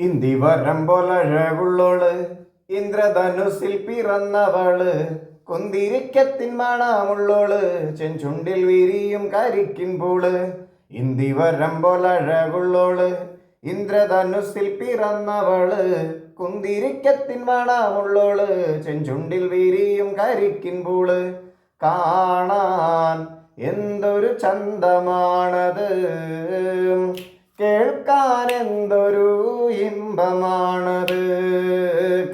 ഇന്തി വരമ്പോലഴകുള്ളോൾ ഇന്ദ്രധനുസിൽ പിറന്നവൾ. കുന്തിരിക്കത്തിൻ മണമുള്ളോൾ. ചെഞ്ചുണ്ടിൽ വിരിയും കരിക്കിൻ പൂൾ. ഇന്തി വരമ്പോലഴകുള്ളോൾ ഇന്ദ്രധനുസിൽ പിറന്നവൾ. കുന്തിരിക്കത്തിൻ മണമുള്ളോൾ. ചെഞ്ചുണ്ടിൽ വിരിയും കരിക്കിൻ പൂൾ. കാണാൻ എന്തൊരു ചന്തമാണത്. കേൾക്കാൻ എന്തൊരു ഇമ്പമാണത്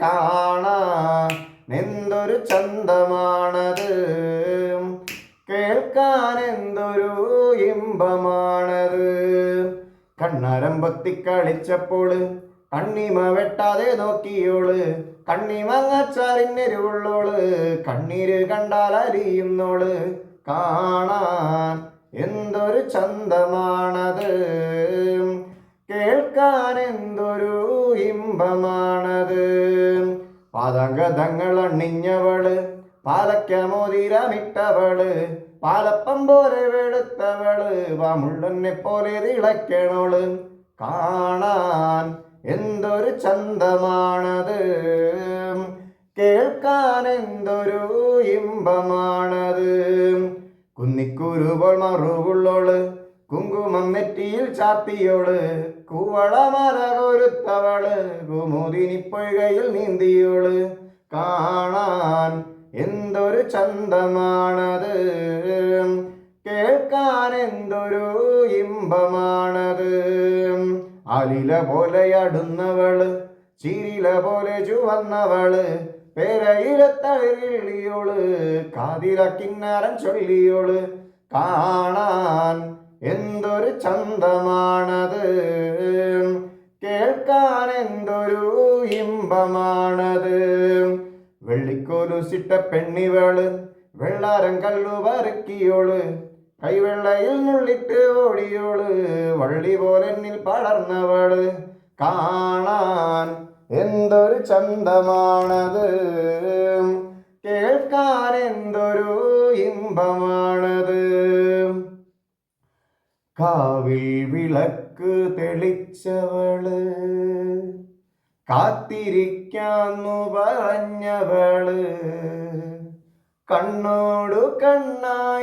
കാണാൻ എന്തൊരു ചന്തമാണത് കേൾക്കാൻ എന്തൊരു ഇമ്പമാണത്. കണ്ണരം പൊത്തി കളിച്ചപ്പോൾ കണ്ണിമ വെട്ടാതെ നോക്കിയോൾ. കണ്ണിമങ്ങച്ചാറിനെരുവുള്ളോൾ കണ്ണീര് കണ്ടാൽ അരിയുന്നോൾ കാണാൻ എന്തൊരു ചന്തമാണത് എന്തൊരു ഇമ്പമാണത് പാതങ്കതങ്ങൾ അണിഞ്ഞവൾ പാലക്കമോതിരമിട്ടവൾ പാലപ്പം പോലെ വെളുത്തവൾ വാമുള്ളനെ പോലെ തിളക്കണോൾ. കാണാൻ എന്തൊരു ചന്തമാണത്. കേൾക്കാൻ എന്തൊരു ഇമ്പമാണത്. കുന്നിക്കുരുപോൾ മറുകുള്ളോൾ കുങ്കുമം നെറ്റിയിൽ ചാത്തിയോൾ കൂവളമല കൊരുത്തവൾ കുമുദിനി നീന്തിയോൾ കാണാൻ എന്തൊരു ചന്തമാണത്? കേൾക്കാൻ എന്തൊരു ഇമ്പമാണത്? അലില പോലെ അടുന്നവൾ ചിരില പോലെ ചുവന്നവൾ പേരയിലത്തളിയോൾ കാതില കിന്നരം ചൊല്ലിയോൾ കാണാൻ എന്തൊരു ചന്തമാണത്? കേൾക്കാൻ എന്തൊരു ഇമ്പമാണത്? വെള്ളിക്കോലുസിട്ട പെണ്ണിവൾ വെള്ളാരം കല്ലു പറക്കിയോൾ കൈവെള്ളയിൽ നുള്ളിട്ട് ഓടിയോൾ വള്ളി പോലെന്നിൽ പടർന്നവൾ. കാണാൻ എന്തൊരു ചന്തമാണത്? കേൾക്കാൻ എന്തൊരു ഇമ്പമാണത്? കാവിൽ വിളക്ക് തെളിച്ചവൾ. കാത്തിരിക്കാന്നു പറഞ്ഞവൾ. കണ്ണോടു കണ്ണായിരുന്നവൾ.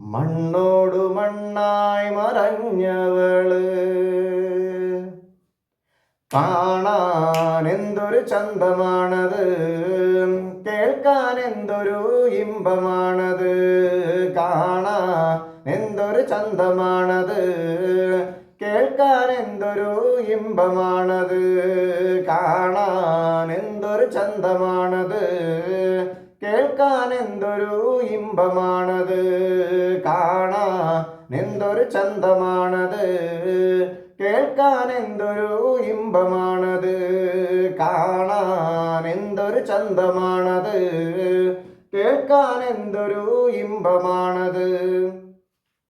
മണ്ണോടു മണ്ണായി മറഞ്ഞവൾ. കാണാൻ എന്തൊരു ചന്തമാണത്. കേൾക്കാൻ എന്തൊരു ഇമ്പമാണത്. കാണാൻ എന്തൊരു ചന്തമാണത്. കേൾക്കാൻ എന്തൊരു ഇമ്പമാണത്. കാണാൻ എന്തൊരു ചന്തമാണത്. കേൾക്കാൻ എന്തൊരു ഇമ്പമാണത്. കാണാൻ എന്തൊരു ചന്തമാണത്. കേൾക്കാൻ എന്തൊരു ഇമ്പമാണത്. കാണാൻ എന്തൊരു ചന്തമാണത്. കേൾക്കാൻ എന്തൊരു ഇമ്പമാണത്.